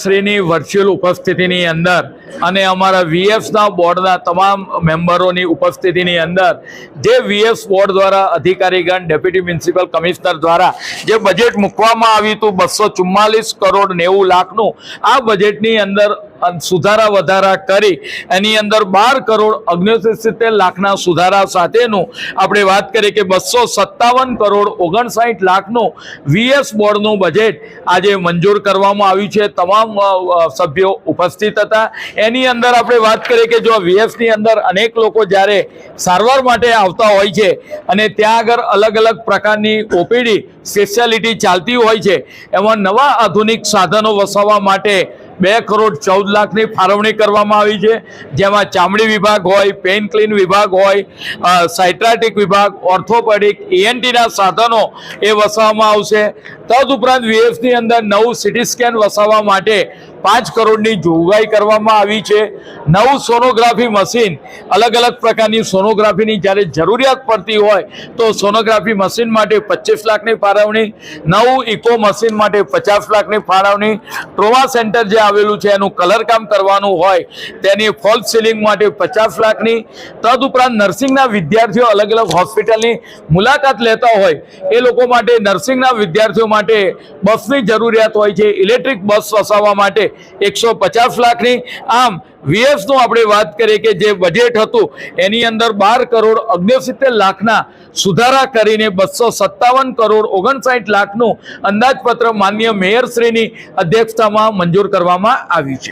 શ્રીની virtual ઉપસ્થિતિની અંદર અને અમારા વીએફના બોર્ડના તમામ મેમ્બરોની ઉપસ્થિતિની અંદર જે વીએફ બોર્ડ દ્વારા, અધિકારીગણ ડેપ્યુટી મ્યુનિસિપલ કમિશનર દ્વારા જે બજેટ મૂકવામાં આવ્યું હતું, બસો ચુમ્માલીસ કરોડ નેવું લાખનું, આ બજેટની અંદર સુધારા વધારા કરી એની અંદર બાર કરોડ ઓગણસિત્તેર લાખના સુધારા સાથેનું આપણે વાત કરીએ કે બસો સત્તાવન કરોડ ઓગણસાઠ લાખનું વીએસ બોર્ડનું બજેટ આજે મંજૂર કરવામાં આવ્યું છે. તમામ સભ્યો ઉપસ્થિત હતા. એની અંદર આપણે વાત કરીએ કે જો વીએસની અંદર અનેક લોકો જ્યારે સારવાર માટે આવતા હોય છે અને ત્યાં આગળ અલગ અલગ પ્રકારની ઓપીડી, સ્પેશિયાલિટી ચાલતી હોય છે, એમાં નવા આધુનિક સાધનો વસાવવા માટે બે કરોડ ચૌદ લાખની ફાળવણી કરવામાં આવી છે. જેમાં ચામડી વિભાગ હોય, પેઇન ક્લીન વિભાગ હોય સાયટ્રાટિક વિભાગ, ઓર્થોપેડિક ઈએનટીના સાધનો એ વસાવવામાં આવશે. તદુપરાંત વીએફની અંદર નવું સિટી સ્કેન વસાવવા માટે પાંચ કરોડની જોગવાઈ કરવામાં આવી છે. નવું સોનોગ્રાફી મશીન, અલગ અલગ પ્રકારની સોનોગ્રાફીની જ્યારે જરૂરિયાત પડતી હોય તો સોનોગ્રાફી મશીન માટે પચીસ લાખની ફાળવણી, નવું ઇકો મશીન માટે પચાસ લાખની ફાળવણી. ટ્રોમા સેન્ટર જે આવેલું છે એનું કલર કામ કરવાનું હોય તેની ફોલ સીલિંગ માટે પચાસ લાખની. તદઉપરાંત નર્સિંગના વિદ્યાર્થીઓ અલગ અલગ હોસ્પિટલની મુલાકાત લેતા હોય એ લોકો માટે નર્સિંગના વિદ્યાર્થીઓ માટે બસની જરૂરિયાત હોય છે. ઇલેક્ટ્રિક બસ વસાવવા માટે એકસો પચાસ લાખની. આમ વીએફનું આપણે વાત કરીએ કે જે બજેટ હતું, એની અંદર બાર કરોડ ઓગણસિત્તેર લાખના સુધારા કરીને બસો સત્તાવન કરોડ ઓગણસાઠ લાખનું અંદાજપત્ર માન્ય મેયરશ્રીની અધ્યક્ષતામાં મંજૂર કરવામાં આવ્યું છે.